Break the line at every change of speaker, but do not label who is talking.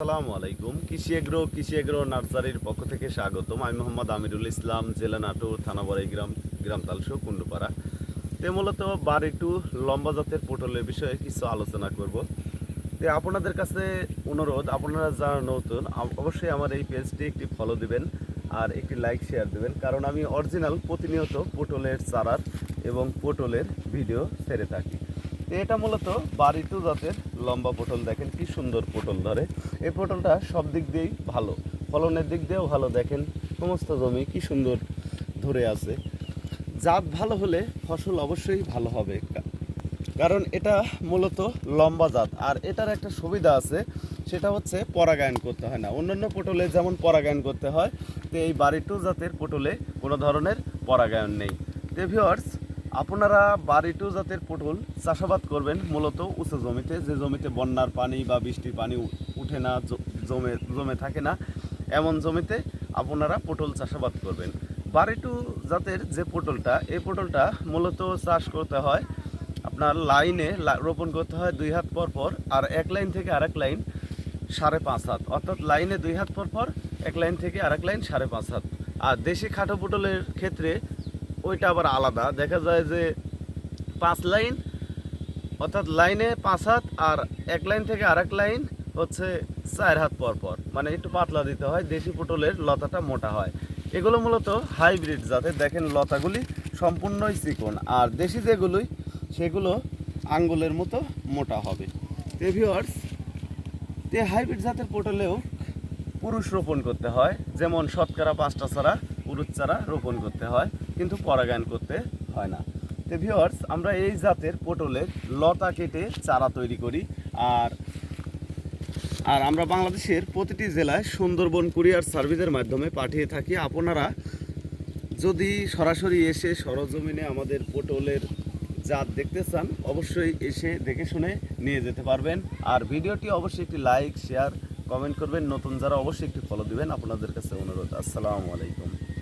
আসসালামু আলাইকুম। কৃষি এগ্রো কৃষি এগ্রো নার্সারির পক্ষ থেকে স্বাগতম। আমি মোহাম্মদ আমিরুল ইসলাম, জেলা নাটোর, থানা বড়াই গ্রাম গ্রাম তালসো কুন্ডুপাড়া তে মূলত বাড়ি টু লম্বা জাতের পটলের বিষয়ে কিছু আলোচনা করব। তে আপনাদের কাছে অনুরোধ, আপনারা যারা নতুন অবশ্যই আমার এই পেজটি একটি ফলো দিবেন আর একটি লাইক শেয়ার দেবেন। কারণ আমি অরিজিনাল প্রতিনিয়ত পটলের চারার এবং পটলের ভিডিও ছেড়ে থাকি। এটা মূলত বাড়ি টু জাতের লম্বা পটল, দেখেন কি সুন্দর পটল ধরে। এই পটলটা সব দিক দিয়েই ভালো, ফলনের দিক দিয়েও ভালো, দেখেন সমস্ত জমি কি সুন্দর ধরে আছে। জাত ভালো হলে ফসল অবশ্যই ভালো হবে কারণ এটা মূলত লম্বা জাত। আর এটার একটা সুবিধা আছে, সেটা হচ্ছে পরাগায়ন করতে হয় না। অন্যান্য পটলে যেমন পরাগায়ন করতে হয়, তো এই বাড়ি টু জাতের পটলে কোনো ধরনের পরাগায়ন নেই। তো ভিওয়ার্স আপনারা বাড়ি টু জাতের পটল চাষাবাদ করবেন, মূলত উঁচু জমিতে। যে জমিতে বন্যার পানি বা বৃষ্টির পানি উঠে না জমে জমে থাকে না, এমন জমিতে আপনারা পটল চাষাবাদ করবেন। বাড়ি টু জাতের যে পটলটা, এই পটলটা মূলত চাষ করতে হয় আপনার লাইনে রোপণ করতে হয় দুই হাত পর পর, আর এক লাইন থেকে আরেক লাইন সাড়ে পাঁচ হাত। অর্থাৎ লাইনে দুই হাত পর পর, এক লাইন থেকে আরেক লাইন সাড়ে পাঁচ হাত। আর দেশি খাটো পটলের ক্ষেত্রে ওইটা আবার আলাদা। দেখা যায় যে পাঁচ লাইন, অর্থাৎ লাইনে পাঁচ হাত আর এক লাইন থেকে আরেক লাইন হচ্ছে চার হাত পর পর। মানে একটু পাতলা দিতে হয়, দেশি পটলের লতাটা মোটা হয়। এগুলো মূলত হাইব্রিড জাতের। দেখেন লতাগুলি সম্পূর্ণই চিকন। আর দেশি যেগুলোই, সেগুলো আঙ্গুলের মতো মোটা হবে। ভিওয়ার্স তে হাইব্রিড জাতের পটলেও পুরুষ রোপণ করতে হয়। যেমন শতকরা পাঁচটা চারা পুরুষ চারা রোপণ করতে হয়, কিন্তু পরাগায়ন করতে হয় না। তো ভিওয়ার্স আমরা এই জাতের পটলের লতা কেটে চারা তৈরি করি, আর আর আমরা বাংলাদেশের প্রতিটি জেলায় সুন্দরবন কুরিয়ার সার্ভিসের মাধ্যমে পাঠিয়ে থাকি। আপনারা যদি সরাসরি এসে সরজমিনে আমাদের পটলের জাত দেখতে চান, অবশ্যই এসে দেখে শুনে নিয়ে যেতে পারবেন। আর ভিডিওটি অবশ্যই একটি লাইক, শেয়ার, কমেন্ট করবেন। নতুন যারা অবশ্যই একটি ফলো দিবেন। আপনাদের কাছে অনুরোধ। আসসালামু আলাইকুম।